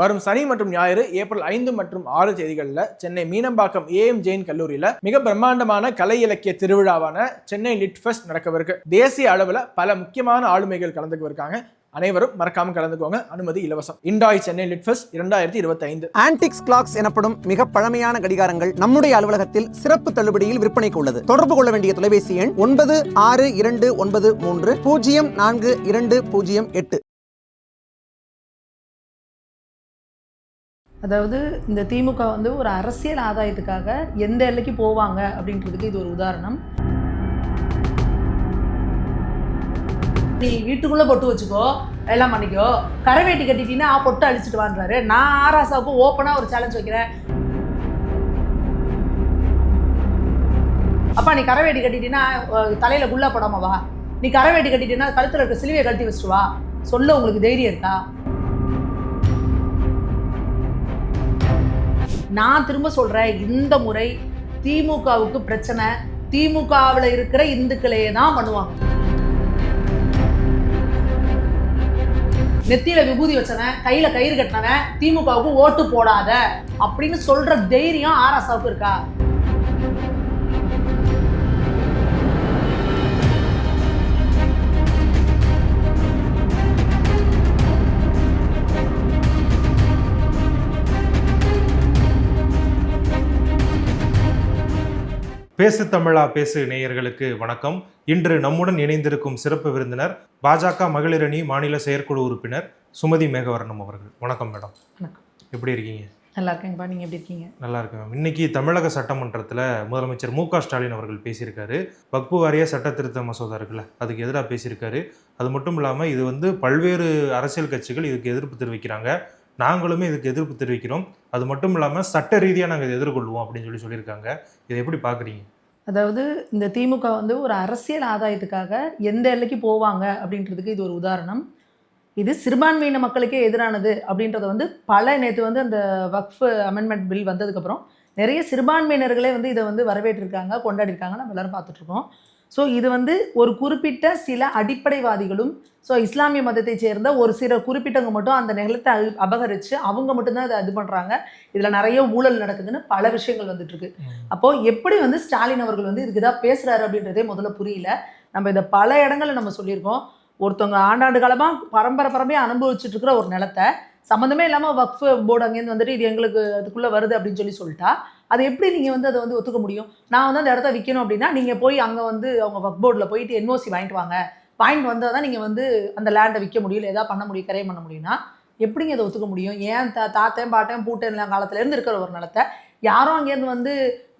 வரும் சனி மற்றும் ஞாயிறு ஏப்ரல் ஐந்து மற்றும் ஆறு தேதிகளில் சென்னை மீனம்பாக்கம் ஏஎம் ஜெயின் கல்லூரியில் மிக பிரம்மாண்டமான கலை இலக்கிய திருவிழாவான சென்னை லிட் ஃபெஸ்ட் நடக்கவிருக்கு. தேசிய அளவில் பல முக்கியமான ஆளுமைகள் கலந்துக்குவிருக்காங்க அனைவரும் மறக்காம கலந்துக்கோங்க. அனுமதி இலவசம். இண்டாய் சென்னை லிட்ஃபஸ் இரண்டாயிரத்தி இருபத்தி ஐந்து ஆன்டிக்ஸ் கிளாக்ஸ் எனப்படும் மிக பழமையான கடிகாரங்கள் நம்முடைய அலுவலகத்தில் சிறப்பு தள்ளுபடியில் விற்பனைக்கு உள்ளது. தொடர்பு கொள்ள வேண்டிய தொலைபேசி எண் ஒன்பது ஆறு இரண்டு ஒன்பது மூன்று பூஜ்ஜியம் நான்கு இரண்டு பூஜ்ஜியம் எட்டு. அதாவது இந்த திமுக வந்து ஒரு அரசியல் ஆதாயத்துக்காக எந்த எல்லைக்கு போவாங்க அப்படின்றதுக்கு இது ஒரு உதாரணம். நீ வீட்டுக்குள்ளே பொட்டு வச்சுக்கோ எல்லாம் பண்ணிக்கோ. கரவேட்டி கட்டிட்டீங்கன்னா பொட்டு அழிச்சிட்டு வாங்குறாரு நான் ஆராசாவுக்கு ஓப்பனாக ஒரு சேலஞ்ச் வைக்கிறேன். அப்பா நீ கரவேட்டி கட்டிட்டீங்கன்னா தலையில் குள்ளா போடாம வா. நீ கரவேட்டி கட்டிட்டீங்கன்னா கழுத்தில் இருக்க சிலுவையை கழட்டி வச்சுட்டு வா. சொல்ல உங்களுக்கு தைரியம் இருக்கா? நான் திரும்ப சொல்றேன் இந்த முறை திமுகவுக்கு பிரச்சனை. திமுகவில் இருக்கிற இந்துக்களையே தான் பண்ணுவாங்க. நெத்தியில விபூதி வச்சவன் கையில கயிறு கட்டினவன் திமுகவுக்கு ஓட்டு போடாத அப்படின்னு சொல்ற தைரியம் ஆர்எஸ்ஆவுக்கு இருக்கா? பேசு தமிழா பேசு நேயர்களுக்கு வணக்கம். இன்று நம்முடன் இணைந்திருக்கும் சிறப்பு விருந்தினர் பாஜக மகளிரணி மாநில செயற்குழு உறுப்பினர் சுமதி மேகவர்ணம் அவர்கள். வணக்கம் மேடம். வணக்கம். எப்படி இருக்கீங்க? நல்லா இருக்கேங்கப்பா நீங்க எப்படி இருக்கீங்க? நல்லா இருக்கேன் மேம். இன்னைக்கு தமிழக சட்டமன்றத்தில் முதலமைச்சர் மு க ஸ்டாலின் அவர்கள் பேசியிருக்காரு. வக்பு வாரிய சட்ட திருத்த மசோதா இருக்குல்ல அதுக்கு எதிராக பேசியிருக்காரு. அது மட்டும் இல்லாமல் இது வந்து பல்வேறு அரசியல் கட்சிகள் இதுக்கு எதிர்ப்பு தெரிவிக்கிறாங்க. நாங்களுமே இதுக்கு எதிர்ப்பு தெரிவிக்கிறோம். அது மட்டும் இல்லாமல் சட்ட ரீதியாக நாங்கள் இதை எதிர்கொள்வோம் அப்படின்னு சொல்லி சொல்லியிருக்காங்க. இதை எப்படி பார்க்குறீங்க அதாவது இந்த திமுக வந்து ஒரு அரசியல் ஆதாயத்துக்காக எந்த எல்லைக்கு போவாங்க அப்படின்றதுக்கு இது ஒரு உதாரணம். இது சிறுபான்மையின மக்களுக்கே எதிரானது அப்படின்றத வந்து பல நேற்று வந்து அந்த வக்ஃப் அமெண்ட்மெண்ட் பில் வந்ததுக்கப்புறம் நிறைய சிறுபான்மையினர்களே வந்து இதை வந்து வரவேற்றிருக்காங்க கொண்டாடிருக்காங்க. நம்ம எல்லாரும் பார்த்துட்ருக்கோம் ஸோ இது வந்து ஒரு குறிப்பிட்ட சில அடிப்படைவாதிகளும் ஸோ இஸ்லாமிய மதத்தை சேர்ந்த ஒரு சில குறிப்பிட்டவங்க மட்டும் அந்த நிலத்தை அபகரித்து அவங்க மட்டும்தான் இதை இது பண்ணுறாங்க இதில் நிறைய ஊழல் நடக்குதுன்னு பல விஷயங்கள் வந்துட்டு இருக்கு அப்போ எப்படி வந்து ஸ்டாலின் அவர்கள் வந்து இதுக்கு தான் பேசுறாரு அப்படின்றதே முதல்ல புரியல. நம்ம இதை பல இடங்கள்ல நம்ம சொல்லியிருக்கோம். ஒருத்தவங்க ஆண்டாண்டு காலமாக பரம்பரை பரம்பரையாக அனுபவிச்சுட்டு இருக்கிற ஒரு நிலத்தை சம்மந்தமே இல்லாமல் வக்ஃப் போர்டு அங்கேருந்து வந்துட்டு இது எங்களுக்கு அதுக்குள்ளே வருது அப்படின்னு சொல்லி சொல்லிட்டா. அது எப்படி நீங்கள் வந்து அதை வந்து ஒத்துக்க முடியும்? நான் வந்து அந்த இடத்த விற்கணும் அப்படின்னா நீங்கள் போய் அங்கே வந்து அவங்க ஒர்க் போர்டில் போயிட்டு என்ஓசி வாங்கிட்டு வாங்க. வாங்கிட்டு வந்தால் தான் நீங்கள் வந்து அந்த லேண்டை விற்க முடியும். இல்லை எதாவது பண்ண முடியும் கரையம் பண்ண முடியும்னா எப்படிங்க அதை ஒத்துக்க முடியும்? ஏன் தா தாத்தையும் பாட்டையும் பூட்டேன் எல்லாம் காலத்துலேருந்து இருக்கிற ஒரு நிலத்தை யாரும் அங்கேருந்து வந்து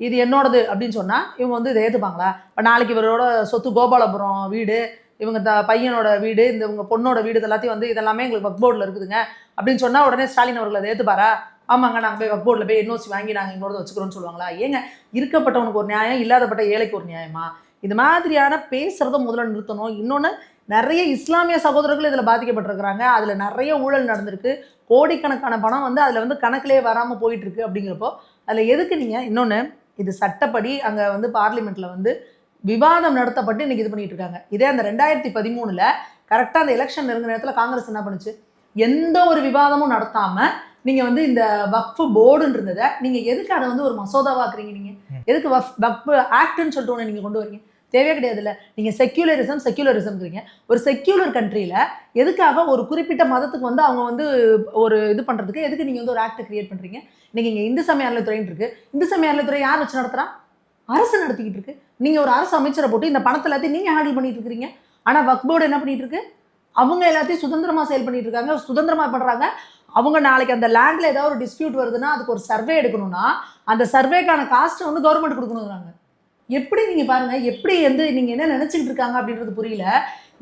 இது என்னோடது அப்படின்னு சொன்னால் இவங்க வந்து இதை ஏற்றுப்பாங்களா இப்போ நாளைக்கு இவரோட சொத்து கோபாலபுரம் வீடு இவங்க த பையனோட வீடு இந்த இவங்க பொண்ணோட வீடு இதெல்லாத்தையும் வந்து இதெல்லாமே எங்களுக்கு ஒர்க் போர்டில் இருக்குதுங்க. அப்படின்னு சொன்னால் உடனே ஸ்டாலின் அவர்கள் அதை ஏற்றுப்பாரா ஆமாங்க நாங்கள் போய் போர்டில் போய் என்ஓசி வாங்கி நாங்கள் எங்களோட வச்சுக்கிறோன்னு சொல்லுவாங்களா? ஏங்க இருக்கப்பட்டவனுக்கு ஒரு நியாயம் இல்லாதப்பட்ட ஏழைக்கு ஒரு நியாயமா? இது மாதிரியான பேசுகிறத முதல்ல நிறுத்தணும். இன்னொன்று நிறைய இஸ்லாமிய சகோதரர்கள் இதில் பாதிக்கப்பட்டிருக்கிறாங்க. அதில் நிறைய ஊழல் நடந்திருக்கு. கோடிக்கணக்கான பணம் வந்து அதில் வந்து கணக்கிலே வராமல் போயிட்டுருக்கு அப்படிங்கிறப்போ அதில் எதுக்கு நீங்கள் இன்னொன்று இது சட்டப்படி அங்கே வந்து பார்லிமெண்ட்டில் வந்து விவாதம் நடத்தப்பட்டு இன்னைக்கு இது பண்ணிகிட்டு இருக்காங்க. இதே அந்த ரெண்டாயிரத்தி பதிமூணில் கரெக்டாக அந்த எலெக்ஷன் நெருங்கிற நேரத்தில் காங்கிரஸ் என்ன பண்ணுச்சு? எந்த ஒரு விவாதமும் நடத்தாமல் நீங்க வந்து இந்த வக்ஃபு போர்டுன்றதை நீங்க எதுக்கு அதை வந்து ஒரு மசோதாவாக்குறீங்க நீங்க? எதுக்கு வஃப் வக்ஃபு ஆக்ட்னு சொல்லிட்டு ஒன்று நீங்க கொண்டு வரீங்க? தேவையே கிடையாதுல்ல நீங்க செக்யூலரிசம் செக்யூலரிசம்ங்கிறீங்க ஒரு செக்யூலர் கண்ட்ரியில எதுக்காக ஒரு குறிப்பிட்ட மதத்துக்கு வந்து அவங்க வந்து ஒரு இது பண்றதுக்கு எதுக்கு நீங்க வந்து ஒரு ஆக்ட் கிரியேட் பண்றீங்க? இன்னைக்கு இங்க இந்து சமய அறநிலைத்துறைன்னு இருக்கு. இந்து சமய அறநிலைத்துறை யார் வச்சு நடத்துறா? அரசு நடத்திக்கிட்டு இருக்கு. நீங்க ஒரு அரசு அமைச்சரை போட்டு இந்த பணத்தை எல்லாத்தையும் நீங்க ஹேண்டில் பண்ணிட்டு இருக்கிறீங்க. ஆனா வக் போர்டு என்ன பண்ணிட்டு இருக்கு? அவங்க எல்லாத்தையும் சுதந்திரமா செயல் பண்ணிட்டு இருக்காங்க. சுதந்திரமா பண்றாங்க. அவங்க நாளைக்கு அந்த லேண்டில் ஏதாவது ஒரு டிஸ்பியூட் வருதுன்னா அதுக்கு ஒரு சர்வே எடுக்கணும்னா அந்த சர்வேக்கான காஸ்ட்டை வந்து கவர்மெண்ட் கொடுக்கணுங்கிறாங்க எப்படி நீங்கள் பாருங்கள் எப்படி வந்து நீங்கள் என்ன நினச்சிக்கிட்டு இருக்காங்க அப்படின்றது புரியல.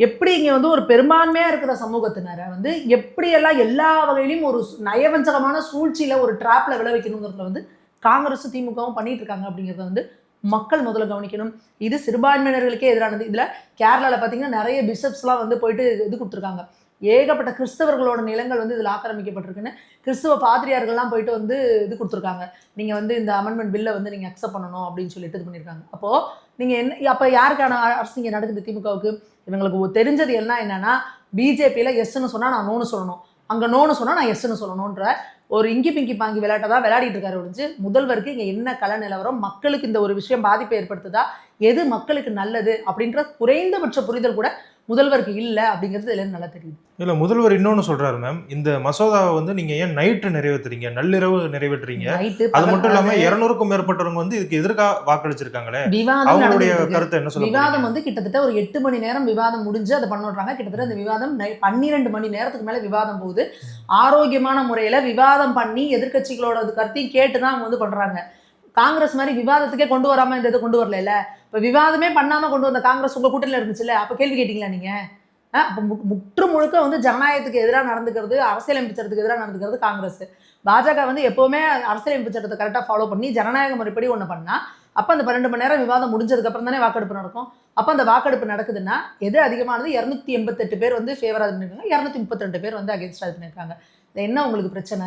எப்படி இங்கே வந்து ஒரு பெரும்பான்மையாக இருக்கிற சமூகத்தினரை வந்து எப்படியெல்லாம் எல்லா வகையிலையும் ஒரு நயவஞ்சகமான சூழ்ச்சியில் ஒரு ட்ராப்பில் விளைவிக்கணுங்கிறதுல வந்து காங்கிரஸும் திமுகவும் பண்ணிகிட்டு இருக்காங்க அப்படிங்கிறத வந்து மக்கள் முதல்ல கவனிக்கணும். இது சிறுபான்மையினர்களுக்கே எதிரானது. இதில் கேரளாவில் பார்த்தீங்கன்னா நிறைய பிஷப்ஸ்லாம் வந்து போயிட்டு இது கொடுத்துருக்காங்க. ஏகப்பட்ட கிறிஸ்தவர்களோட நிலங்கள் வந்து இதில் ஆக்கிரமிக்கப்பட்டிருக்குன்னு கிறிஸ்துவ பாதிரியார்கள்லாம் போயிட்டு வந்து இது கொடுத்துருக்காங்க. நீங்கள் வந்து இந்த அமெண்ட்மெண்ட் பில்லை வந்து நீங்கள் அக்செப்ட் பண்ணணும் அப்படின்னு சொல்லிட்டு இது பண்ணியிருக்காங்க அப்போது நீங்கள் என்ன அப்போ யாருக்கான அரசு இங்கே நடக்குது திமுகவுக்கு? இவங்களுக்கு தெரிஞ்சது எல்லாம் என்னன்னா பிஜேபியில் எஸ்ன்னு சொன்னால் நான் நோன்னு சொல்லணும். அங்கே நோன்னு சொன்னால் நான் எஸ்ன்னு சொல்லணுன்ற ஒரு இங்கி பிங்கி பாங்கி விளையாட்டை தான் விளையாடிட்டு இருக்காரு ஒழிஞ்சு முதல்வருக்கு இங்கே என்ன கல நிலவரம் மக்களுக்கு இந்த ஒரு விஷயம் பாதிப்பை ஏற்படுத்துதா எது மக்களுக்கு நல்லது அப்படின்ற குறைந்தபட்ச புரிதல் கூட முதல்வருக்கு இல்லை அப்படிங்கிறது இதுல நல்லா தெரியுது. இல்ல முதல்வர் இன்னொன்னு சொல்றாரு மேம் இந்த மசோதாவை வந்து நீங்க ஏன் நைட்டு நிறைவேற்றுறீங்க நள்ளிரவு நிறைவேற்றுறீங்க? அது மட்டும் இல்லாம இருநூறுக்கும் மேற்பட்டவங்க வந்து இதுக்கு எதிர்க்காக வாக்களிச்சிருக்காங்க விவாதம் அவங்களுடைய. கருத்தை என்ன சொல்ல விவாதம்? வந்து கிட்டத்தட்ட ஒரு எட்டு மணி நேரம் விவாதம் முடிஞ்சு அதை பண்ணுறாங்க கிட்டத்தட்ட அந்த விவாதம் பன்னிரெண்டு மணி நேரத்துக்கு மேல விவாதம் போகுது. ஆரோக்கியமான முறையில விவாதம் பண்ணி எதிர்க்கட்சிகளோட அது கருத்தையும் கேட்டு தான் அவங்க வந்து பண்றாங்க. காங்கிரஸ் மாதிரி விவாதத்துக்கே கொண்டு வராம இந்த இதை கொண்டு வரல இப்ப விவாதமே பண்ணாம கொண்டு வந்த காங்கிரஸ் உங்க கூட்டத்தில் இருந்துச்சுல்ல அப்ப கேள்வி கேட்டீங்களா நீங்க? அஹ் அப்ப மு- முற்று முழுக்க வந்து ஜனநாயகத்துக்கு எதிராக நடந்துக்கிறது அரசியலமைப்பு சட்டத்துக்கு எதிராக நடந்துக்கிறது காங்கிரஸ். பாஜக வந்து எப்பவுமே அரசியலமைப்பு சட்டத்தை கரெக்டாக ஃபாலோ பண்ணி ஜனநாயக முறைப்படி ஒன்று பண்ணால் அப்போ அந்த பன்னெண்டு மணி நேரம் விவாதம் முடிஞ்சதுக்கு அப்புறம் தானே வாக்கெடுப்பு நடக்கும். அப்போ அந்த வாக்கெடுப்பு நடக்குதுன்னா எது அதிகமானது? இரநூத்தி எண்பத்தெட்டு பேர் வந்து ஃபேவராக பண்ணிருக்காங்க இரநூத்தி முப்பத்திரெண்டு பேர் வந்து அகேன்ஸ்டாக பண்ணியிருக்காங்க இது என்ன உங்களுக்கு பிரச்சனை?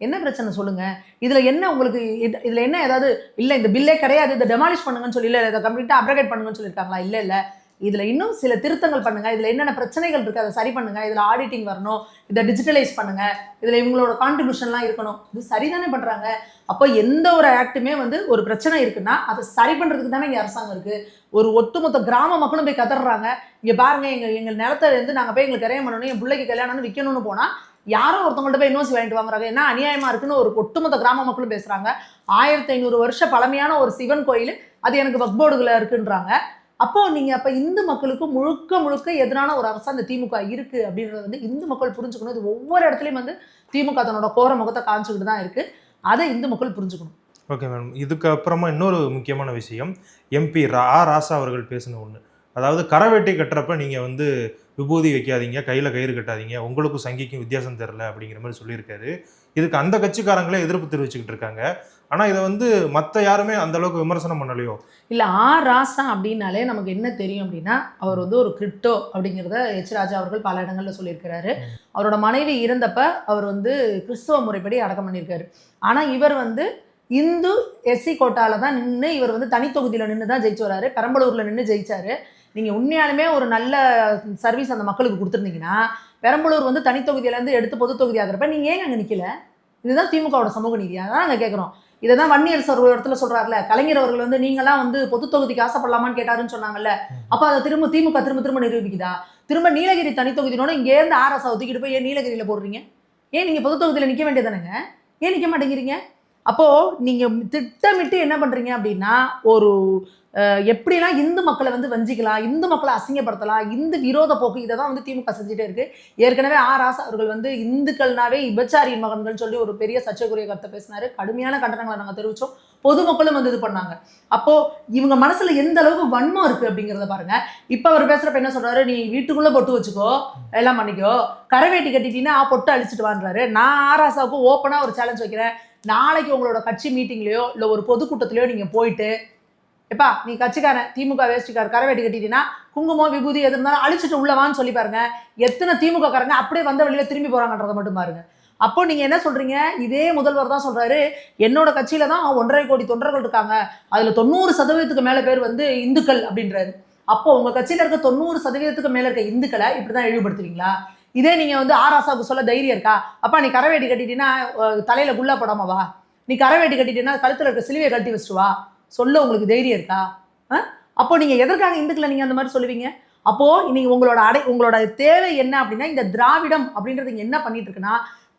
என்ன பிரச்சனை சொல்லுங்க? இதுல என்ன உங்களுக்கு இது- இதுல என்ன ஏதாவது இல்ல இந்த பில்லே கிடையாது இதை டெமாலிஷ் பண்ணுங்கன்னு சொல்லி இல்லை இதை கம்ப்ளீட்டா அப்ரகேட் பண்ணுங்கன்னு சொல்லியிருக்காங்களா? இல்ல இல்ல. இதில் இன்னும் சில திருத்தங்கள் பண்ணுங்கள் இதில் என்னென்ன பிரச்சனைகள் இருக்குது அதை சரி பண்ணுங்கள் இதில் ஆடிட்டிங் வரணும். இதை டிஜிட்டலைஸ் பண்ணுங்கள் இதில் இவங்களோட கான்ட்ரிபியூஷன்லாம் இருக்கணும். இது சரிதானே பண்ணுறாங்க அப்போ எந்த ஒரு ஆக்ட்டுமே வந்து ஒரு பிரச்சனை இருக்குன்னா அதை சரி பண்ணுறதுக்கு தானே இங்கே அரசாங்கம் இருக்குது ஒரு ஒட்டுமொத்த கிராம மக்களும் போய் கதறாங்க இங்கே பாருங்கள் எங்கள் எங்கள் நிலத்தை வந்து போய் எங்களுக்கு கரையம் பண்ணணும் என் பிள்ளைக்கு கல்யாணம்னு விற்கணும்னு போனால் யாரும் ஒருத்தவங்கள்ட்ட போய் இன்வெஸ்ட் வாங்கிட்டு வாங்குறாங்க. என்ன அநியாயமா இருக்குன்னு ஒரு ஒட்டுமொத்த கிராம மக்களும் பேசுறாங்க. ஆயிரத்தி ஐநூறு வருஷ பழமையான ஒரு சிவன் கோயில் அது எனக்கு வக்போர்டுகளை இருக்குன்றாங்க. அப்போ நீங்க அப்ப இந்து மக்களுக்கு முழுக்க முழுக்க எதிரான ஒரு அரசு அந்த திமுக இருக்கு அப்படின்றது வந்து இந்து மக்கள் புரிஞ்சுக்கணும். இது ஒவ்வொரு இடத்துலயும் வந்து திமுக தன்னோட கோர முகத்தை காமிச்சுக்கிட்டு தான் இருக்கு. அதை இந்து மக்கள் புரிஞ்சுக்கணும். ஓகே மேடம் இதுக்கப்புறமா இன்னொரு முக்கியமான விஷயம். எம்பி ரா ராசா அவர்கள் பேசின ஒன்று அதாவது கரவேட்டி கட்டுறப்ப நீங்கள் வந்து விபூதி வைக்காதீங்க கையில் கயிறு கட்டாதீங்க உங்களுக்கும் சங்கிக்கும் வித்தியாசம் தெரில அப்படிங்கிற மாதிரி சொல்லியிருக்காரு. இதுக்கு அந்த கட்சிக்காரங்களே எதிர்ப்பு தெரிவிச்சுக்கிட்டு இருக்காங்க. ஆனால் இதை வந்து மற்ற யாருமே அந்த அளவுக்கு விமர்சனம் பண்ணலையோ? இல்ல ஆ ராசா அப்படின்னாலே நமக்கு என்ன தெரியும் அப்படின்னா அவர் வந்து ஒரு கிரிப்டோ அப்படிங்கிறத எச் ராஜா அவர்கள் பல இடங்கள்ல சொல்லியிருக்கிறாரு. அவரோட மனைவி இறந்தப்ப அவர் வந்து கிறிஸ்துவ முறைப்படி அடக்கம் பண்ணியிருக்காரு. ஆனா இவர் வந்து இந்து எஸ்சி கோட்டால தான் நின்று இவர் வந்து தனி தொகுதியில நின்று தான் ஜெயிச்சு வராரு. பெரம்பலூர்ல நின்று ஜெயிச்சாரு. நீங்க உண்மையாலுமே ஒரு நல்ல சர்வீஸ் அந்த மக்களுக்கு கொடுத்துருந்தீங்கன்னா பெரம்பலூர் வந்து தனி தொகுதியில இருந்து எடுத்து பொது தொகுதி ஆகிறப்ப நீங்க ஏன் அங்க நிக்கல? இதுதான் திமுகவோட சமூக நீதி. அதான் நாங்க கேட்குறோம் இதை தான் வன்னியர் சார் ஒரு இடத்துல சொல்றாருல கலைஞர் அவர்கள் வந்து நீங்களாம் வந்து பொது தொகுதிக்கு ஆசைப்படலாமான்னு கேட்டாருன்னு சொன்னாங்கல்ல. அப்ப அதை திரும்ப திமுக திரும்ப திரும்ப நிரூபிக்குதா? திரும்ப நீலகிரி தனி தொகுதினோட இங்கே இருந்து ஆர்எஸ் தூக்கிட்டு போய் ஏன் நீலகிரியில போடுறீங்க? ஏன் நீங்க பொது தொகுதியில நிக்க வேண்டியதானேங்க ஏன் நிக்க மாட்டேங்கிறீங்க? அப்போ நீங்க திட்டமிட்டு என்ன பண்றீங்க அப்படின்னா ஒரு எப்படிலாம் இந்து மக்களை வந்து வஞ்சிக்கலாம் இந்து மக்களை அசிங்கப்படுத்தலாம் இந்து விரோத போக்கு இதை தான் வந்து திமுக செஞ்சுட்டே இருக்கு. ஏற்கனவே ஆர் ராசா அவர்கள் வந்து இந்துக்கள்னாவே விபச்சாரியின் மகன்கள் சொல்லி ஒரு பெரிய சர்ச்சைக்குரிய கருத்தை பேசினாரு. கடுமையான கண்டனங்களை நாங்கள் தெரிவிச்சோம். பொதுமக்களும் வந்து இது பண்ணாங்க. அப்போ இவங்க மனசுல எந்த அளவுக்கு வன்மம் இருக்கு அப்படிங்கிறத பாருங்க. இப்ப அவர் பேசுறப்ப என்ன சொல்றாரு? நீ வீட்டுக்குள்ள பொட்டு வச்சுக்கோ எல்லாம் பண்ணிக்கோ. கரவேட்டி கட்டிட்டீங்கன்னா பொட்டு அழிச்சிட்டு வாங்குறாரு நான் ஆராசாவுக்கு ஓப்பனா ஒரு சேலஞ்ச் வைக்கிறேன். நாளைக்கு உங்களோட கட்சி மீட்டிங்லயோ இல்ல ஒரு பொதுக்கூட்டத்திலயோ நீங்க போயிட்டு எப்பா நீ கட்சிக்காரன் திமுக வேஸ்டிக்கார் கரை வெட்டி கட்டிட்டீங்கன்னா குங்குமம் விபூதி எது இருந்தாலும் அழிச்சிட்டு உள்ளவான்னு சொல்லி பாருங்க. எத்தனை திமுக காரங்க அப்படியே வந்த வழியில திரும்பி போறாங்கன்றதை மட்டும் பாருங்க. அப்போ நீங்க என்ன சொல்றீங்க? இதே முதல்வர் தான் சொல்றாரு. என்னோட கட்சியில தான் ஒன்றரை கோடி தொண்டர்கள் இருக்காங்க. அதுல தொண்ணூறு சதவீதத்துக்கு மேல பேர் வந்து இந்துக்கள் அப்படின்றாரு. அப்போ உங்க கட்சியில இருக்க தொண்ணூறு சதவீதத்துக்கு மேல இருக்க இந்துக்களை இப்படிதான் இழிவுபடுத்துவீங்களா? இதே நீங்க வந்து ஆராசாவுக்கு சொல்ல தைரியம் இருக்கா? அப்பா நீ கரைவேட்டி கட்டிட்டீங்கன்னா தலையில் தலையில குல்லா போடாம வா. நீ கரவேட்டி கட்டிட்டீங்கன்னா கழுத்துல இருக்க சிலுவையை கழட்டி வச்சுட்டு வா. சொல்ல உங்களுக்கு தைரியம் இருக்கா? அப்போ நீங்க எதற்காக இந்துக்களை நீங்க அந்த மாதிரி சொல்லுவீங்க? அப்போ நீங்க உங்களோட அடை உங்களோட தேவை என்ன அப்படின்னா இந்த திராவிடம் அப்படின்றது என்ன பண்ணிட்டு இருக்குன்னா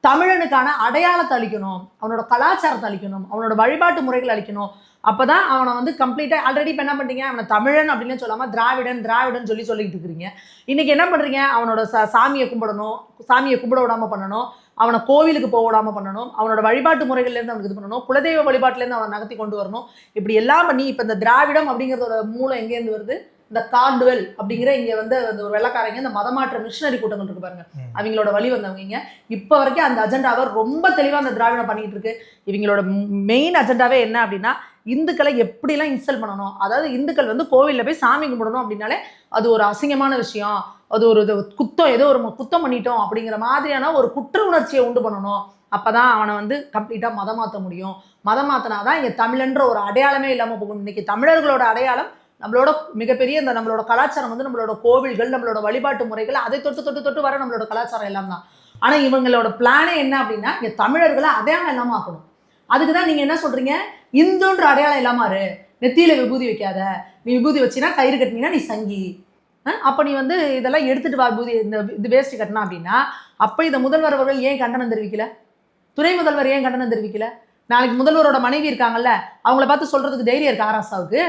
தமிழனுக்கான அடையாளத்தை அளிக்கணும் அவனோட கலாச்சாரத்தை அளிக்கணும் அவனோட வழிபாட்டு முறைகளை அளிக்கணும். அப்பதான் அவனை வந்து கம்ப்ளீட்டா ஆல்ரெடி இப்போ என்ன பண்றீங்க? அவனை தமிழன் அப்படின்னு சொல்லாம திராவிடன் திராவிடன் சொல்லி சொல்லிட்டு இருக்கிறீங்க. இன்னைக்கு என்ன பண்றீங்க? அவனோட ச சாமியை கும்பிடணும் சாமியை கும்பிட விடாம பண்ணணும். அவனை கோவிலுக்கு போக பண்ணணும். அவனோட வழிபாட்டு முறைகள்ல இருந்து அவனுக்கு இது பண்ணணும். குலதெய்வ வழிபாட்டுல இருந்து அவனை நகர்த்தி கொண்டு வரணும். இப்படி எல்லாம் பண்ணி இப்போ இந்த திராவிடம் அப்படிங்கிறதோட மூலம் எங்கேருந்து வருது? இந்த கார்டுவெல் அப்படிங்கிற இங்க வந்து அந்த ஒரு வெள்ளக்காரங்க இந்த மதமாற்ற மிஷினரி கூட்டங்கள் இருக்கு பாருங்க. அவங்களோட வழி வந்தவங்க இங்க. இப்போ வரைக்கும் அந்த அஜெண்டாவை ரொம்ப தெளிவா அந்த திராவிடம் பண்ணிட்டு இருக்கு. இவங்களோட மெயின் அஜெண்டாவே என்ன அப்படின்னா இந்துக்களை எப்படிலாம் இன்சல்ட் பண்ணணும்? அதாவது இந்துக்கள் வந்து கோவில்ல போய் சாமி கும்பிடணும் அப்படின்னாலே அது ஒரு அசிங்கமான விஷயம். அது ஒரு இது குத்தம் ஏதோ ஒரு குத்தம் பண்ணிட்டோம் அப்படிங்கிற மாதிரியான ஒரு குற்ற உணர்ச்சியை உண்டு பண்ணணும். அப்போ தான் அவனை வந்து கம்ப்ளீட்டாக மதம் மாற்ற முடியும். மதம் மாற்றினா தான் இங்கே தமிழன்ற ஒரு அடையாளமே இல்லாமல் போகும். இன்றைக்கி தமிழர்களோட அடையாளம் நம்மளோட மிகப்பெரிய இந்த நம்மளோட கலாச்சாரம் வந்து நம்மளோட கோவில்கள் நம்மளோட வழிபாட்டு முறைகள் அதை தொட்டு தொட்டு தொட்டு வர நம்மளோட கலாச்சாரம் எல்லாம் தான். ஆனால் இவங்களோட பிளானே என்ன அப்படின்னா இங்கே தமிழர்களை அடையாளம் இல்லாமல் ஆக்கணும். அதுக்கு தான் நீங்கள் என்ன சொல்கிறீங்க இந்துன்ற அடையாளம் இல்லாமல் நெத்தியில் விபூதி வைக்காத. நீ விபூதி வச்சினா கயிறு கட்டினீங்கன்னா நீ சங்கி. அப்போ நீ வந்து இதெல்லாம் எடுத்துட்டு வா பூதி இந்த இது வேஸ்ட் கட்டினா அப்படின்னா அப்போ இதை முதல்வர் அவர்கள் ஏன் கண்டனம் தெரிவிக்கல? துணை முதல்வர் ஏன் கண்டனம் தெரிவிக்கல? நாளைக்கு முதல்வரோட மனைவி இருக்காங்கல்ல அவங்கள பார்த்து சொல்கிறதுக்கு தைரியம் இருக்கா ஆராசாவுக்கு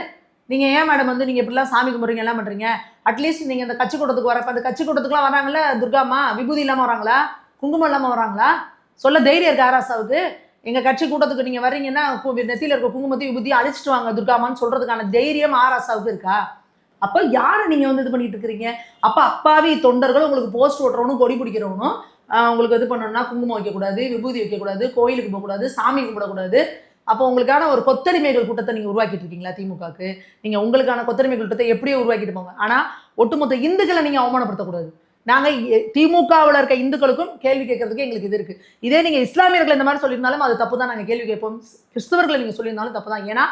நீங்கள் ஏன் மேடம் வந்து நீங்கள் இப்படிலாம் சாமி கும்பிட்றீங்க எல்லாம் பண்ணுறீங்க அட்லீஸ்ட் நீங்கள் இந்த கட்சி கூட்டத்துக்கு வரப்போ அந்த கட்சி கூட்டத்துக்குலாம் வராங்கல்ல துர்காமா விபூதி இல்லாமல் வராங்களா? குங்குமம் இல்லாமல் வராங்களா? சொல்ல தைரியம் இருக்கா ஆராசாவுக்கு எங்கள் கட்சி கூட்டத்துக்கு நீங்கள் வர்றீங்கன்னா நெத்தியில் இருக்க குங்குமத்தையும் விபூதியும் அழிச்சிட்டு வாங்க துர்காமான்னு சொல்கிறதுக்கான தைரியம் ஆராசாவுக்கு இருக்கா? அப்போ யாரை நீங்கள் வந்து இது பண்ணிட்டு இருக்கிறீங்க? அப்போ அப்பாவி தொண்டர்கள் உங்களுக்கு போஸ்ட் ஓட்டுறவனும் கொடி பிடிக்கிறவனும் உங்களுக்கு இது பண்ணணும்னா குங்குமம் வைக்கக்கூடாது விபூதி வைக்கக்கூடாது கோயிலுக்கு போகக்கூடாது சாமி கும்பிடக்கூடாது. அப்போ உங்களுக்கான ஒரு கொத்தடிமைகள் கூட்டத்தை நீங்கள் உருவாக்கிட்டு இருக்கீங்களா திமுகக்கு நீங்கள் உங்களுக்கான கொத்தரிமை கூட்டத்தை எப்படியோ உருவாக்கிட்டு போங்க. ஆனால் ஒட்டுமொத்த இந்துக்களை நீங்கள் அவமானப்படுத்தக்கூடாது. நாங்கள் திமுகவில் இருக்க இந்துக்களுக்கும் கேள்வி கேட்கறதுக்கு எங்களுக்கு இது இருக்குது இதே நீங்கள் இஸ்லாமியர்கள் இந்த மாதிரி சொல்லியிருந்தாலும் அது தப்பு தான் நாங்கள் கேள்வி கேட்போம். கிறிஸ்தவர்களை நீங்கள் சொல்லியிருந்தாலும் தப்பு தான் ஏன்னா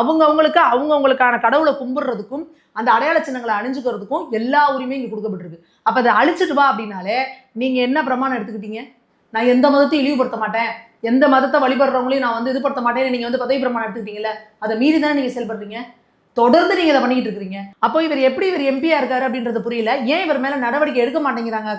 அவங்கவுங்களுக்கு அவங்கவுங்களுக்கான கடவுளை கும்பிடுறதுக்கும் அந்த அடையாள சின்னங்களை அணிஞ்சுக்கிறதுக்கும் எல்லா உரிமையும் இங்கே கொடுக்கப்பட்டிருக்கு. அப்போ அதை அழிச்சிட்டு வா அப்படின்னாலே நீங்கள் என்ன பிரமாணம் எடுத்துக்கிட்டீங்க? நான் எந்த மதத்தையும் இழிவுபடுத்த மாட்டேன். எந்த மதத்தை வழிபடுறவங்களையும் நான் வந்து இதுபடுத்த மாட்டேன். நீங்கள் வந்து பதவி பிரமாணம் எடுத்துக்கிட்டீங்களே அதை மீறி தானே நீங்கள் செயல்படுறீங்க? தொடர்ந்து நீங்கள் இதை பண்ணிக்கிட்டு இருக்கீங்க அப்போ இவர் எப்படி இவர் எம்பியா இருக்காரு அப்படின்றது புரியல. ஏன் இவர் மேலே நடவடிக்கை எடுக்க மாட்டேங்கிறாங்க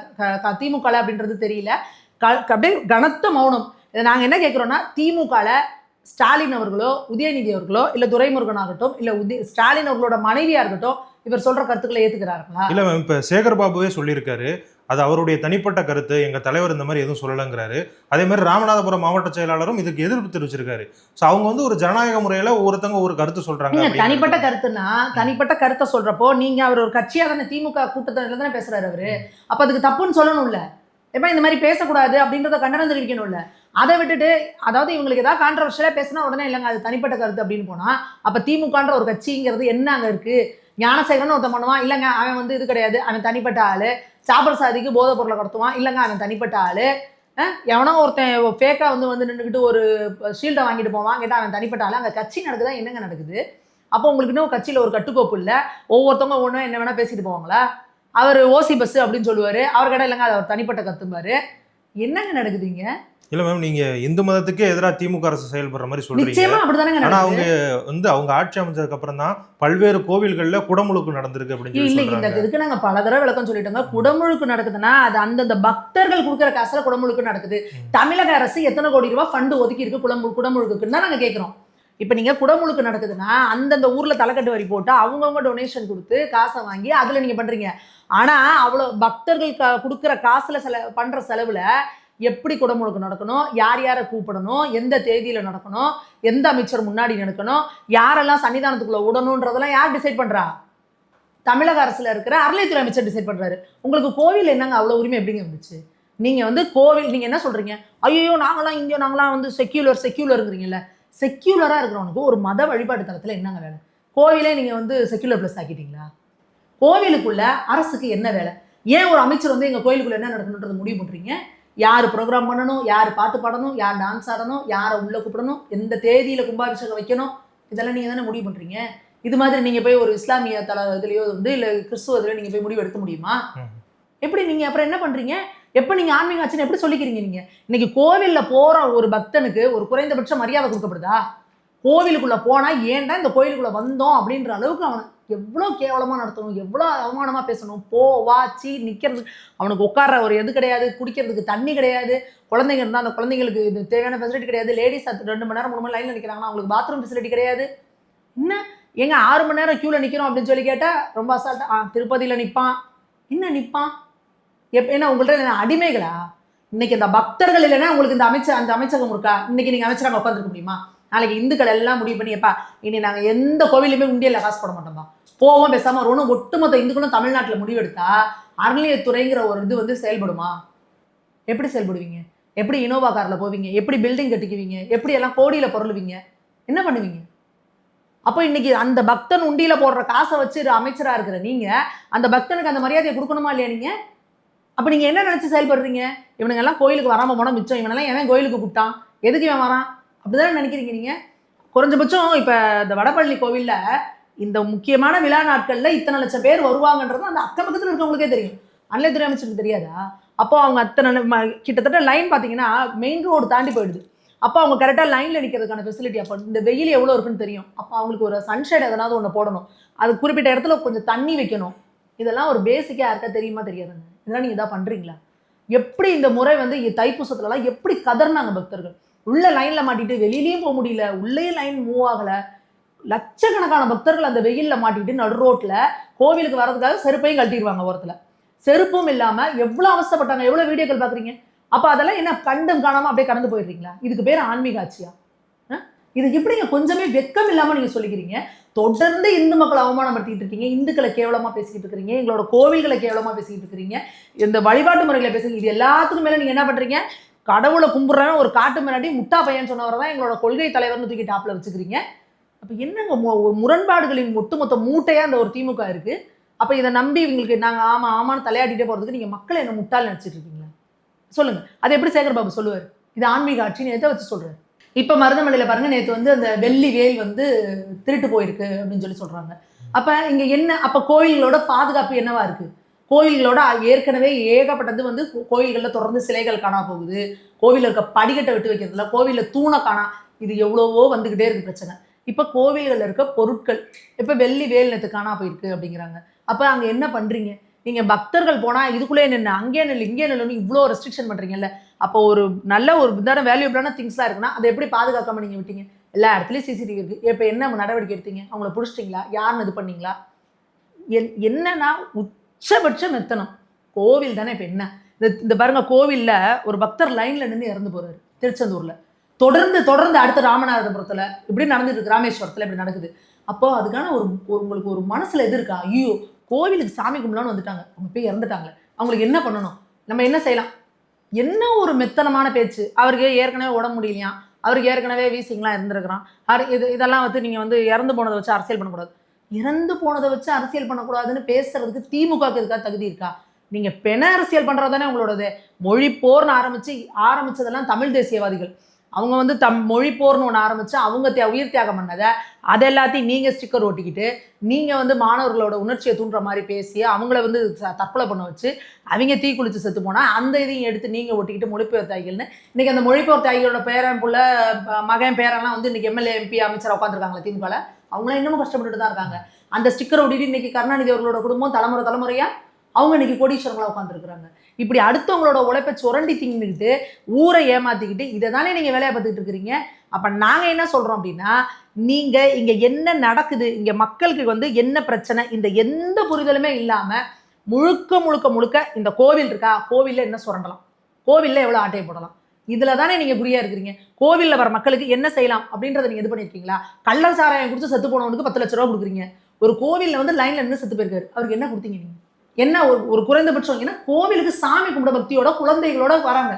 க- திமுக அப்படின்றது தெரியல. க- அப்படியே கனத்த மௌனம். இதை நாங்கள் என்ன கேட்குறோன்னா திமுகவில் ஸ்டாலின் அவர்களோ உதயநிதி அவர்களோ இல்ல துரைமுருகன் ஆகட்டும் இல்ல உதய ஸ்டாலின் அவர்களோட மனைவியா இருக்கட்டும் இவர் சொல்ற கருத்துக்களை ஏத்துக்கிறார்களா? இல்ல மேம் இப்ப சேகர் பாபுவே சொல்லியிருக்காரு. அது அவருடைய தனிப்பட்ட கருத்து எங்க தலைவர் இந்த மாதிரி எதுவும் சொல்லலைங்கிறாரு. அதே மாதிரி ராமநாதபுரம் மாவட்ட செயலாளரும் இதுக்கு எதிர்ப்பு தெரிவிச்சிருக்காரு. சோ அவங்க வந்து ஒரு ஜனநாயக முறையில ஒவ்வொருத்தங்க ஒரு கருத்து சொல்றாங்க. தனிப்பட்ட கருத்துனா தனிப்பட்ட கருத்தை சொல்றப்போ நீங்க அவர் ஒரு கட்சியா தானே திமுக கூட்டத்தில் தானே பேசுறாரு அவரு. அப்ப அதுக்கு தப்புன்னு சொல்லணும்ல. எப்ப இந்த மாதிரி பேசக்கூடாது அப்படின்றத கண்டனம் தெரிவிக்கணும்ல. அதை விட்டுட்டு அதாவது இவங்களுக்கு ஏதாவது கான்ட்ரவர்ஷியலா பேசினா உடனே இல்லைங்க அது தனிப்பட்ட கருத்து அப்படின்னு போனால் அப்போ திமுகன்ற ஒரு கட்சிங்கிறது என்ன அங்கே இருக்குது ஞானசேகரன் ஒருத்தன் பண்ணுவான். இல்லைங்க அவன் வந்து இது கிடையாது. அவன் தனிப்பட்ட ஆள். சாப்பிட சாதிக்கு போதைப் பொருளை கடத்துவான். இல்லைங்க அவன் தனிப்பட்ட ஆள். எவனோ ஒருத்தன் ஃபேக்காக வந்து வந்து நின்றுக்கிட்டு ஒரு ஷீல்டை வாங்கிட்டு போவான். கேட்டால் அவன் தனிப்பட்ட ஆள். அந்த கட்சி நடக்குதா? என்னங்க நடக்குது? அப்போ உங்களுக்கு இன்னும் கட்சியில் ஒரு கட்டுக்கோப்பு இல்லை? ஒவ்வொருத்தவங்க ஒன்றும் என்ன வேணால் பேசிட்டு போவாங்களா? அவர் ஓசி பஸ் அப்படின்னு சொல்லுவார். அவர் கடை இல்லைங்க அது அவர் தனிப்பட்ட கத்தும்பாரு. என்னங்க நடக்குதுங்க? இல்ல மேம் நீங்க இந்து மதத்துக்கே எதிராக திமுக அரசு செயல்படுற மாதிரி சொல்றீங்க. ஆனா அவங்க வந்து அவங்க ஆட்சி அமைச்சதுக்கு அப்புறம் தான் பல்வேறு கோவில்கள்ல குடமுழுக்கு நடந்திருக்கு அப்படின்னு இல்லை இந்த இதுக்கு நாங்க பல தடவை விளக்கம் சொல்லிட்டோங்க. குடமுழுக்கு நடக்குதுன்னா அது அந்தந்த பக்தர்கள் கொடுக்குற காசுல குடமுழுக்கு நடக்குது. தமிழக அரசு எத்தனை கோடி ரூபாய் ஃபண்டு ஒதுக்கி இருக்கு குடமு குடமுழுக்குன்னு தான் நாங்க கேட்குறோம் இப்போ நீங்க குடமுழுக்கு நடக்குதுன்னா அந்தந்த ஊர்ல தலைக்கட்டு வரி போட்டு அவங்கவுங்க டொனேஷன் கொடுத்து காசை வாங்கி அதுல நீங்க பண்றீங்க. ஆனா அவ்வளோ பக்தர்கள் க- கொடுக்குற காசுல செல பண்ற செலவுல எப்படி குடமுழுக்கு நடக்கணும்? யார் யாரை கூப்பிடணும்? எந்த தேதியில நடக்கணும்? எந்த அமைச்சர் முன்னாடி நடக்கணும் யாரெல்லாம் சன்னிதானத்துக்குள்ள விடணுன்றதெல்லாம் யார் டிசைட் பண்றா? தமிழக அரசுல இருக்கிற அறநிலைத்துறை அமைச்சர் டிசைட் பண்றாரு. உங்களுக்கு கோவில் என்னங்க அவ்வளோ உரிமை எப்படிங்க இருந்துச்சு நீங்க வந்து கோவில் நீங்க என்ன சொல்றீங்க? ஐயோ நாங்களாம் இந்தியா நாங்களாம் வந்து செக்யூலர் செக்யூலருங்கிறீங்கல்ல செக்யூலரா இருக்கிறவனுக்கு ஒரு மத வழிபாட்டு தளத்துல என்னங்க வேலை? கோவிலே நீங்க வந்து செக்யூலர் பிளஸ் ஆக்கிட்டீங்களா? கோவிலுக்குள்ள அரசுக்கு என்ன வேலை? ஏன் ஒரு அமைச்சர் வந்து எங்க கோயிலுக்குள்ள என்ன நடக்கணுன்றத முடிவு பண்றீங்க? யார் ப்ரோக்ராம் பண்ணணும்? யார் பாட்டு பாடணும்? யார் டான்ஸ் ஆடணும்? யாரை உள்ள கூப்பிடணும்? எந்த தேதியில கும்பாபிஷேகம் வைக்கணும்? இதெல்லாம் நீங்க தானே முடிவு பண்றீங்க? இது மாதிரி நீங்க போய் ஒரு இஸ்லாமிய தல இதுலயோ வந்து இல்ல கிறிஸ்துவ இதுலயோ நீங்க போய் முடிவு எடுக்க முடியுமா. எப்படி நீங்க அப்புறம் என்ன பண்றீங்க? எப்ப நீங்க ஆன்மீக ஆட்சின்னு எப்படி சொல்லிக்கிறீங்க நீங்க? இன்னைக்கு கோவில்ல போற ஒரு பக்தனுக்கு ஒரு குறைந்தபட்ச மரியாதை கொடுக்கப்படுதா? கோவிலுக்குள்ள போனா ஏன்டா இந்த கோயிலுக்குள்ள வந்தோம் அப்படின்ற அளவுக்கு அவனை எவ்வளோ கேவலமாக நடத்தணும் எவ்வளோ அவமானமாக பேசணும் போ வா சீ நிற்கிறது அவனுக்கு உட்கார்ற ஒரு எது கிடையாது குடிக்கிறதுக்கு தண்ணி கிடையாது. குழந்தைங்க இருந்தால் அந்த குழந்தைங்களுக்கு இது தேவையான ஃபெசிலிட்டி கிடையாது. லேடிஸ் ரெண்டு மணி நேரம் மூணு மணி லைனில் நிற்கிறாங்கன்னா அவங்களுக்கு பாத்ரூம் ஃபெசிலிட்டி கிடையாது. என்ன? ஏங்க ஆறு மணி நேரம் க்யூவில் நிற்கிறோம் அப்படின்னு சொல்லி கேட்டால் ரொம்ப அசால்ட்டா ஆ திருப்பதியில் நிற்பான் என்ன நிற்பான் எப் என்ன உங்கள்கிட்ட என்ன அடிமைகளா? இன்னைக்கு இந்த பக்தர்கள் இல்லைன்னா உங்களுக்கு இந்த அமைச்சர் அந்த அமைச்சகம் இருக்கா? இன்னைக்கு நீங்கள் அமைச்சராக உட்காந்துருக்க முடியுமா? நாளைக்கு இந்துக்கள் எல்லாம் முடிவு பண்ணி எப்பா இனி நாங்கள் எந்த கோவிலுமே உண்டியலில் காசு போட மாட்டோம்பா போவோம் பேசாமல் ஒன்றும் ஒட்டுமொத்த இந்துக்களும் தமிழ்நாட்டில் முடிவெடுத்தா அறநிலையத்துறைங்கிற ஒரு இது வந்து செயல்படுமா? எப்படி செயல்படுவீங்க? எப்படி இனோவா காரில் போவீங்க? எப்படி பில்டிங் கட்டிக்குவீங்க? எப்படி எல்லாம் கோடியில் பொருளுவீங்க? என்ன பண்ணுவீங்க? அப்போ இன்னைக்கு அந்த பக்தன் உண்டியில் போடுற காசை வச்சு அமைச்சராக இருக்கிற நீங்கள் அந்த பக்தனுக்கு அந்த மரியாதையை கொடுக்கணுமா இல்லையா நீங்கள் அப்போ நீங்கள் என்ன நினச்சி செயல்படுறீங்க? இவனுங்க எல்லாம் கோயிலுக்கு வராமல் போனால் மிச்சம். இவனெல்லாம் எவன் கோயிலுக்கு கூப்பிட்டான்? எதுக்கு இவன் வரான்? அப்படிதானே நினைக்கிறீங்க நீங்கள் குறைஞ்சபட்சம் இப்போ இந்த வடபழனி கோவிலில் இந்த முக்கியமான விழா நாட்களில் இத்தனை லட்சம் பேர் வருவாங்கன்றது அந்த அக்கம் பக்கத்தில் இருக்கவங்களுக்கே தெரியும். அன்லைத்துறை அமைச்சருக்கு தெரியாதா? அப்போ அவங்க அத்தனை கிட்டத்தட்ட லைன் பார்த்தீங்கன்னா மெயின் ரோடு தாண்டி போயிடுது. அப்போ அவங்க கரெக்டாக லைனில் நிற்கிறதுக்கான ஃபெசிலிட்டி அப்போ இந்த வெயில் எவ்வளோ இருக்குன்னு தெரியும். அப்போ அவங்களுக்கு ஒரு சன்ஷேட் எதனாவது ஒன்று போடணும். அது குறிப்பிட்ட இடத்துல கொஞ்சம் தண்ணி வைக்கணும். இதெல்லாம் ஒரு பேசிக்காக யாருக்கா தெரியுமா தெரியாதுங்க. இதெல்லாம் நீங்கள் இதாக பண்ணுறீங்களா எப்படி இந்த முறை வந்து தைப்பூசத்துலலாம் எப்படி கதர்னாங்க பக்தர்கள்? உள்ள லைனில் மாட்டிட்டு வெளியிலையும் போக முடியல. உள்ளே லைன் மூவ் ஆகலை. லட்சக்கணக்கான பக்தர்கள் அந்த வெயிலில் மாட்டிக்கிட்டு நடு ரோட்டில் கோவிலுக்கு வரதுக்காக செருப்பையும் கழட்டிடுவாங்க ஓரத்தில். செருப்பும் இல்லாமல் எவ்வளோ அவஸ்தைப்பட்டாங்க எவ்வளோ வீடியோக்கள் பார்க்குறீங்க அப்போ அதெல்லாம் என்ன கண்டும் காணாமல் அப்படியே கடந்து போயிடுறீங்களா? இதுக்கு பேர் ஆன்மீக ஆட்சியா? இது எப்படிங்க? கொஞ்சமே வெக்கம் இல்லாமல் நீங்கள் சொல்லிக்கிறீங்க. தொடர்ந்து இந்து மக்களை அவமானப்படுத்திக்கிட்டு இருக்கீங்க. இந்துக்களை கேவலமாக பேசிக்கிட்டு இருக்கிறீங்க. எங்களோட கோவில்களை கேவலமாக பேசிக்கிட்டு இருக்கிறீங்க. இந்த வழிபாட்டு முறைகளை பேசுறீங்க இது எல்லாத்துக்கும் மேலே நீங்கள் என்ன பண்ணுறீங்க கடவுளை கும்பிட்றேன்னு ஒரு காட்டு மிராட்டி முட்டா பையன் சொன்னவரை தான் எங்களோட கொள்கை தலைவர்னு தூக்கி டாப்பில் வச்சுக்கிறீங்க. அப்போ என்னங்க முரண்பாடுகளின் ஒட்டுமொத்த மூட்டையாக அந்த ஒரு திமுக இருக்குது அப்போ இதை நம்பி இவங்களுக்கு நாங்கள் ஆமாம் ஆமான்னு தலையாட்டிகிட்டே போகிறதுக்கு நீங்கள் மக்களை என்ன முட்டாள் நினச்சிட்டு இருக்கீங்களா? சொல்லுங்கள் அது எப்படி சேகர் பாபு சொல்லுவார்? இது ஆன்மீக ஆட்சின்னு எதை வச்சு சொல்கிறார் இப்போ மருதமலையில் பாருங்கள் நேற்று வந்து அந்த வெள்ளி வேல் வந்து திருட்டு போயிருக்கு அப்படின்னு சொல்லி சொல்கிறாங்க அப்போ இங்கே என்ன அப்போ கோயில்களோட பாதுகாப்பு என்னவா இருக்குது கோயில்களோட ஏற்கனவே ஏகப்பட்டது வந்து கோ- கோயில்களில் தொடர்ந்து சிலைகள் காணா போகுது. கோவிலில் இருக்க படிக்கட்டை விட்டு வைக்கிறதுல கோவிலில் தூணை காணா இது எவ்வளவோ வந்துக்கிட்டே இருக்கு பிரச்சனை. இப்போ கோவில்களில் இருக்க பொருட்கள் இப்போ வெள்ளி வேல் நேற்று காணா போயிருக்கு அப்படிங்கிறாங்க. அப்போ அங்கே என்ன பண்ணுறீங்க நீங்கள் பக்தர்கள் போனால் இதுக்குள்ளே நின்று அங்கே நில்லு இங்கே நில்லுன்னு இவ்வளோ ரெஸ்ட்ரிக்ஷன் பண்ணுறீங்கல்ல அப்போ ஒரு நல்ல ஒரு இதான வேல்யூபிளான திங்ஸாக இருக்குன்னா அதை எப்படி பாதுகாக்காம நீங்கள் விட்டீங்க? எல்லா இடத்துலையும் சிசிடிவி இருக்குது இப்போ என்ன நடவடிக்கை எடுத்தீங்க? அவங்கள பிடிச்சிட்டிங்களா? யாருன்னு இது பண்ணீங்களா? என் என்னன்னா உச்சபட்ச மெத்தனம் கோவில் தானே இப்போ என்ன? இந்த இந்த பாருங்கள் கோவிலில் ஒரு பக்தர் லைனில் நின்று இறந்து போகிறாரு திருச்செந்தூரில். தொடர்ந்து தொடர்ந்து அடுத்த ராமநாதபுரத்தில் இப்படி நடந்துட்டு இருக்கு. ராமேஸ்வரத்தில் இப்படி நடக்குது. அப்போ அதுக்கான ஒரு ஒரு உங்களுக்கு ஒரு மனசில் எது இருக்கா? ஐயோ கோவிலுக்கு சாமி கும்பிடலான்னு வந்துட்டாங்க. அவங்க போய் இறந்துட்டாங்க. அவங்களுக்கு என்ன பண்ணணும்? நம்ம என்ன செய்யலாம்? என்ன ஒரு மெத்தனமான பேச்சு? அவருக்கு ஏற்கனவே உடம்பு முடியலையா? அவருக்கு ஏற்கனவே வீசிங்லாம் இருந்திருக்கிறான். அது இது இதெல்லாம் வந்து நீங்கள் வந்து இறந்து போனதை வச்சு அரசியல் பண்ணக்கூடாது. இறந்து போனதை வச்சு அரசியல் பண்ணக்கூடாதுன்னு பேசுறதுக்கு திமுகவுக்கு இருக்கா தகுதி இருக்கா? நீங்கள் பெண அரசியல் பண்ணுறது தானே உங்களோடது. மொழி போர்னு ஆரம்பித்து ஆரம்பிச்சதெல்லாம் தமிழ் தேசியவாதிகள். அவங்க வந்து தம் மொழி போர்னு ஒன்று ஆரம்பித்து அவங்க தியா உயிர் தியாகம் பண்ணதை. அதை எல்லாத்தையும் நீங்கள் ஸ்டிக்கர் ஒட்டிக்கிட்டு நீங்கள் வந்து மாணவர்களோட உணர்ச்சியை தூண்டுற மாதிரி பேசி அவங்கள வந்து தற்கொலை பண்ண வச்சு அவங்க தீ குளித்து செத்து போனால் அந்த இதையும் எடுத்து நீங்கள் ஒட்டிக்கிட்டு மொழிபெயர் தாய்கள்னு இன்றைக்கி அந்த மொழிபெயர் தாய்களோட பேரன் புள்ள ப- மகன் பேரெல்லாம் வந்து இன்றைக்கி எம்எல்ஏ எம்பி அமைச்சர் உட்காந்துருக்காங்களே திமுகவில் அவங்களாம் இன்னமும் கஷ்டப்பட்டுட்டு தான் இருக்காங்க. அந்த ஸ்டிக்கர் ஒட்டிட்டு இன்னைக்கு கருணாநிதி அவர்களோட குடும்பம் தலைமுறை தலைமுறையாக அவங்க இன்னைக்கு கோடீஸ்வரங்களாக உட்காந்துருக்குறாங்க இப்படி அடுத்தவங்களோட உழைப்பை சுரண்டி திங்கிட்டு ஊரை ஏமாத்திக்கிட்டு இதை தானே நீங்கள் வேலையை பார்த்துக்கிட்டு இருக்கிறீங்க? அப்போ நாங்கள் என்ன சொல்கிறோம் அப்படின்னா நீங்கள் இங்கே என்ன நடக்குது இங்கே மக்களுக்கு வந்து என்ன பிரச்சனை இந்த எந்த புரிதலுமே இல்லாமல் முழுக்க முழுக்க முழுக்க இந்த கோவில் இருக்கா? கோவிலில் என்ன சுரண்டலாம்? கோவிலில் எவ்வளோ ஆட்டையை போடலாம்? இதில் தானே நீங்கள் குறியாக இருக்கிறீங்க? கோவிலில் வர மக்களுக்கு என்ன செய்யலாம்? அப்படின்றத நீங்கள் இது பண்ணியிருக்கீங்களா? கள்ளர் சாராயம் குடிச்சு செத்து போனவனுக்கு பத்து லட்ச ரூபா கொடுக்குறீங்க. ஒரு கோவிலில் வந்து லைனில் நின்று செத்து போயிருக்காரு. அவருக்கு என்ன கொடுத்தீங்க நீங்கள் என்ன ஒரு ஒரு குறைந்தபட்சம் ஏன்னா கோவிலுக்கு சாமி கும்பிட பக்தியோட குழந்தைகளோட வராங்க.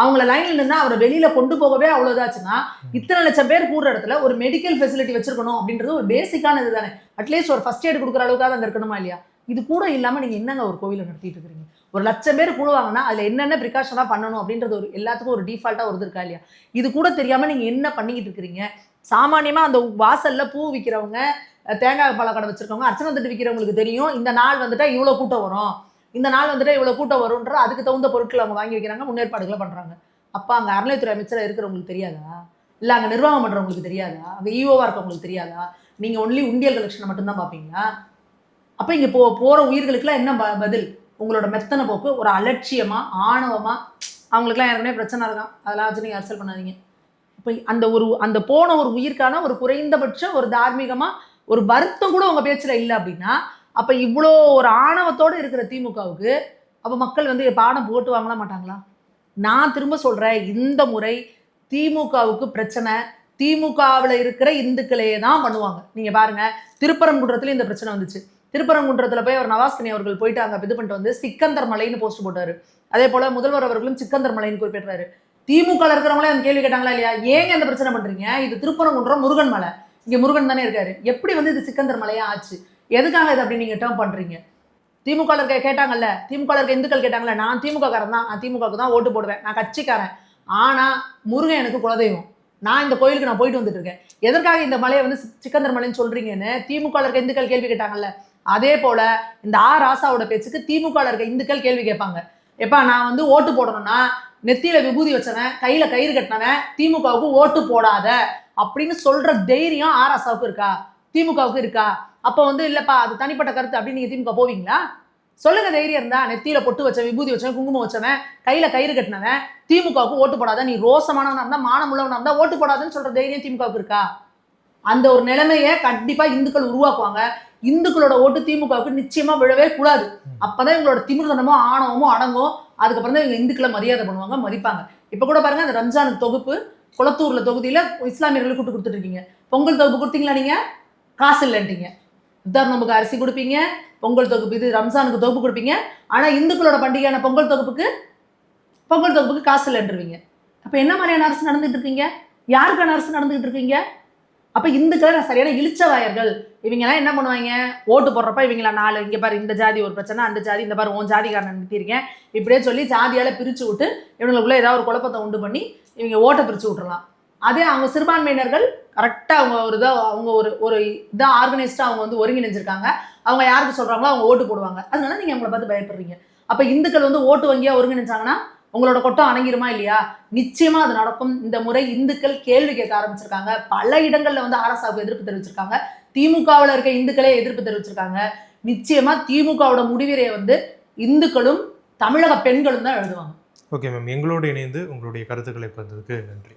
அவங்கள லைனில் நின்று அவரை வெளியில கொண்டு போகவே அவ்வளோ இதாச்சுன்னா இத்தனை லட்சம் பேர் கூடுற இடத்துல ஒரு மெடிக்கல் ஃபெசிலிட்டி வச்சிருக்கணும் அப்படின்றது ஒரு பேசிக்கான இது தானே. அட்லீஸ்ட் ஒரு ஃபர்ஸ்ட் எய்ட் கொடுக்குற அளவுக்காக அங்கே இருக்கணுமா இல்லையா? இது கூட இல்லாமல் நீங்கள் என்னங்க ஒரு கோவிலை நடத்திட்டு இருக்கிறீங்க? ஒரு லட்சம் பேர் கூடுவாங்கன்னா அதில் என்னென்ன ப்ரிகாஷனாக பண்ணணும் அப்படின்றது ஒரு எல்லாத்துக்கும் ஒரு டிஃபால்ட்டாக ஒரு இருக்கா இல்லையா? இது கூட தெரியாமல் நீங்கள் என்ன பண்ணிக்கிட்டு இருக்கிறீங்க? சாமானியமாக அந்த வாசல்ல பூ விற்கிறவங்க தேங்காய் பழக்கடை வச்சுருக்கவங்க அர்ச்சனை தட்டு விற்கிறவங்களுக்கு தெரியும் இந்த நாள் வந்துட்டா இவ்வளோ கூட்டம் வரும். இந்த நாள் வந்துட்டா இவ்வளோ கூட்டம் வரும்ன்ற அதுக்கு தகுந்த பொருட்கள் அவங்க வாங்கி வைக்கிறாங்க முன்னேற்பாடுகளை பண்ணுறாங்க அப்போ அங்கே அறநிலைத்துறை அமைச்சராக இருக்கிறவங்களுக்கு தெரியாதா? இல்லை அங்கே நிர்வாகம் பண்ணுறவங்களுக்கு தெரியாதா? அங்கே ஈஓவாக இருக்கவங்களுக்கு தெரியாதா? நீங்கள் ஒன்லி உண்டியல் கலெக்ஷனை மட்டும்தான் பார்ப்பீங்களா? அப்போ இங்கே போ போகிற உயிர்களுக்கெல்லாம் என்ன ப- பதில்? உங்களோட மெத்தனை போக்கு ஒரு அலட்சியமாக ஆணவமாக அவங்களுக்குலாம் ஏற்கனவே பிரச்சனை இருக்கான் அதெல்லாம் வச்சு நீங்கள் அரசியல் பண்ணாதீங்க. இப்போ அந்த ஒரு அந்த போன ஒரு உயிர்க்கான ஒரு குறைந்தபட்ச ஒரு தார்மீகமாக ஒரு வருத்தம் கூட உங்கள் பேச்சில் இல்லை அப்படின்னா அப்போ இவ்வளோ ஒரு ஆணவத்தோடு இருக்கிற திமுகவுக்கு அப்போ மக்கள் வந்து பாடம் போட்டு வாங்கலாம் மாட்டாங்களா? நான் திரும்ப சொல்கிறேன் இந்த முறை திமுகவுக்கு பிரச்சனை திமுகவில் இருக்கிற இந்துக்களையே தான் பண்ணுவாங்க. நீங்கள் பாருங்கள் திருப்பரங்குன்றத்துலேயும் இந்த பிரச்சனை வந்துச்சு. திருப்பரங்குன்றத்தில் போய் அவர் நவாஸ்கனி அவர்கள் போயிட்டு அங்கே இது பண்ணிட்டு வந்து சிக்கந்தர் மலைன்னு போஸ்ட் போட்டார். அதே போல் முதல்வர் அவர்களும் சிக்கந்தர் மலைன்னு குறிப்பிட்டாரு திமுக இருக்கிறவங்களே அந்த கேள்வி கேட்டாங்களா இல்லையா? ஏங்க இந்த பிரச்சனை பண்ணுறீங்க இது திருப்பரங்குன்றம் முருகன் மலை. இங்கே முருகன் தானே இருக்காரு. எப்படி வந்து இது சிக்கந்தர் மலையா ஆச்சு? எதுக்காக இது அப்படி நீங்கள் டேர்ம் பண்ணுறீங்க திமுக இருக்க கேட்டாங்கல்ல திமுக இருக்க இந்துக்கள் கேட்டாங்கல்ல நான் திமுக காரன் தான் நான் திமுகவுக்கு தான் ஓட்டு போடுவேன் நான் கட்சிக்காரன். ஆனால் முருகன் எனக்கு குலதெய்வம். நான் இந்த கோயிலுக்கு நான் போயிட்டு வந்துட்டு இருக்கேன். எதற்காக இந்த மலையை வந்து சிக்கந்தர் மலைன்னு சொல்கிறீங்கன்னு திமுக இருக்க இந்துக்கள் கேள்வி கேட்டாங்கல்ல. அதே போல் இந்த ஆ ராசாவோட பேச்சுக்கு திமுக இருக்க இந்துக்கள் கேள்வி கேட்பாங்க. எப்பா நான் வந்து ஓட்டு போடணும்னா நெத்தியில விபூதி வச்சவன் கையில கயிறு கட்டினவன் திமுகவுக்கு ஓட்டு போடாத. அப்படின்னு சொல்ற தைரியம் ஆர்எஸ்ஆவுக்கு இருக்கா? திமுகவுக்கு இருக்கா? அப்போ வந்து இல்லப்பா அது தனிப்பட்ட கருத்து அப்படின்னு நீங்க திமுக போவீங்களா? சொல்லுங்க தைரியம் இருந்தா. நெத்தியில பொட்டு வச்சவன் விபூதி வச்சவன் குங்குமம் வச்சவன் கையில கயிறு கட்டினவன் திமுகவுக்கு ஓட்டு போடாத. நீ ரோசமானவனா இருந்தா மானமுள்ளவனா இருந்தா ஓட்டு போடாதுன்னு சொல்ற தைரியம் திமுகவுக்கு இருக்கா? அந்த ஒரு நிலைமையை கண்டிப்பா இந்துக்கள் உருவாக்குவாங்க. இந்துக்களோட ஓட்டு திமுகவுக்கு நிச்சயமா விழவே கூடாது. அப்பதான் இவங்களோட திமிர்தனமோ ஆணவமோ அடங்கும். அதுக்கப்புறம் தான் இவங்க இந்துக்களை மரியாதை பண்ணுவாங்க மதிப்பாங்க. இப்ப கூட பாருங்க அந்த ரம்ஜானுக்கு தொகுப்பு குளத்தூரில் தொகுதியில் இஸ்லாமியர்களுக்கு கூட்டு கொடுத்துட்ருக்கீங்க பொங்கல் தொகுப்பு கொடுத்தீங்களா நீங்கள் காசு இல்லைன்ட்டீங்க. இஃப்தார் நோம்புக்கு அரிசி கொடுப்பீங்க. பொங்கல் தொகுப்பு இது ரம்ஜானுக்கு தொகுப்பு கொடுப்பீங்க. ஆனால் இந்துக்களோட பண்டிகையான பொங்கல் தொகுப்புக்கு பொங்கல் தொகுப்புக்கு காசு இல்லைன்றீங்க அப்போ என்ன மாதிரியான அரசு நடந்துகிட்டு இருக்கீங்க? யாருக்கான அரசு நடந்துகிட்டு இருக்கீங்க? அப்போ இந்துக்கள் சரியான இழிச்சவாயர்கள் இவங்கெல்லாம் என்ன பண்ணுவாங்க? ஓட்டு போடுறப்ப இவங்கள நாலு இங்கே பாரு இந்த ஜாதி ஒரு பிரச்சனை அந்த ஜாதி இந்த பாரு உன் ஜாதிக்காரன் நிறுத்திருக்கேன் இப்படியே சொல்லி ஜாதியால் பிரித்து விட்டு இவங்களுக்குள்ள ஏதாவது ஒரு குழப்பத்தை உண்டு பண்ணி இவங்க ஓட்டை பிரித்து விட்டுறலாம். அதே அவங்க சிறுபான்மையினர்கள் கரெக்டாக அவங்க ஒரு இதாக அவங்க ஒரு ஒரு இதாக ஆர்கனைஸ்டாக அவங்க வந்து ஒருங்கிணைஞ்சிருக்காங்க. அவங்க யாருக்கு சொல்கிறாங்களோ அவங்க ஓட்டு போடுவாங்க. அதனால நீங்கள் அவங்கள பார்த்து பயப்படுறீங்க. அப்போ இந்துக்கள் வந்து ஓட்டு வங்கியாக ஒருங்கிணைஞ்சாங்கன்னா உங்களோட கொட்டம் அடங்கிருமா இல்லையா? நிச்சயமா அது நடக்கும். இந்த முறை இந்துக்கள் கேள்வி கேட்க ஆரம்பிச்சிருக்காங்க. பல இடங்கள்ல வந்து ஆர்எஸ்ஆவுக்கு எதிர்ப்பு தெரிவிச்சிருக்காங்க. திமுகவில் இருக்க இந்துக்களே எதிர்ப்பு தெரிவிச்சிருக்காங்க. நிச்சயமா திமுகவோட முடிவிரையை வந்து இந்துக்களும் தமிழக பெண்களும் தான் எழுதுவாங்க. Okay ma'am. எங்களோடு இணைந்து உங்களுடைய கருத்துக்களை பகிர்ந்ததுக்கு நன்றி.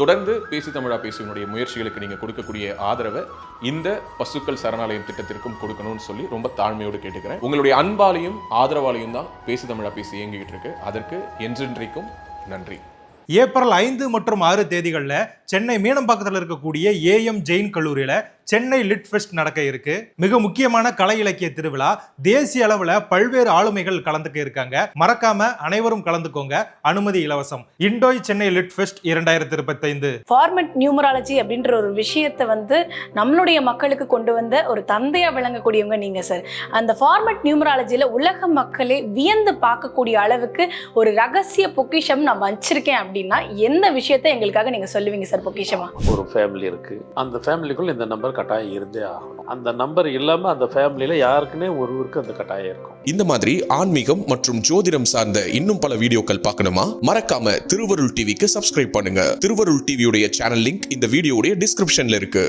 தொடர்ந்து பேசி தமிழா பேசுவனுடைய முயற்சிகளுக்கு நீங்கள் கொடுக்கக்கூடிய ஆதரவை இந்த பசுக்கள் சரணாலயம் திட்டத்திற்கும் கொடுக்கணும்னு சொல்லி ரொம்ப தாழ்மையோடு கேட்டுக்கிறேன். உங்களுடைய அன்பாலையும் ஆதரவாலையும் தான் பேசி தமிழா பேசி இயங்கிட்டு இருக்கு. அதற்கு என்றென்றைக்கும் நன்றி. ஏப்ரல் ஐந்து மற்றும் ஆறு தேதிகளில் சென்னை மீனம்பாக்கத்தில் இருக்கக்கூடிய ஏஎம் ஜெயின் கல்லூரியில் சென்னை லிட் ஃபெஸ்ட் நடக்க இருக்கு. மிக முக்கியமான கலை இலக்கிய திருவிழா. தேசிய அளவில் பல்வேறு ஆளுமைகள் கலந்துக்க இருக்காங்க. மறக்காம அனைவரும் கலந்துக்கோங்க. அனுமதி இலவசம். இண்டோய் சென்னை லிட் ஃபெஸ்ட் இரண்டாயிரத்தி இருபத்தைந்து. ஃபார்மட் நியூமராலஜி அப்படின்ற ஒரு விஷயத்தை வந்து நம்மளுடைய மக்களுக்கு கொண்டு வந்த ஒரு தந்தையா விளங்கக்கூடியவங்க நீங்க சார் அந்த ஃபார்மட் நியூமராலஜியில உலக மக்களே வியந்து பார்க்கக்கூடிய அளவுக்கு ஒரு ரகசிய பொக்கிஷம் நான் வச்சிருக்கேன் அப்படின்னா எந்த விஷயத்தை எங்களுக்காக நீங்க சொல்லுவீங்க சார் பொக்கிஷமா? ஒரு ஃபேமிலி இருக்கு. அந்த ஃபேமிலிக்குள்ள இந்த நம்பர் கட்டாயம் இருந்தே ஆகணும். அந்த நம்பர் இல்லாம அந்த ஃபேமிலியில யாருக்குன்னே ஒருவருக்கு அந்த கட்டாயம் இருக்கும். இந்த மாதிரி ஆன்மீகம் மற்றும் ஜோதிடம் சார்ந்த இன்னும் பல வீடியோக்கள் பார்க்கணுமா? மறக்காம திருவருள் டிவிக்கு சப்ஸ்கிரைப் பண்ணுங்க. திருவருள் டிவியுடைய சேனல் லிங்க் இந்த வீடியோடைய டிஸ்கிரிப்ஷன்ல இருக்கு.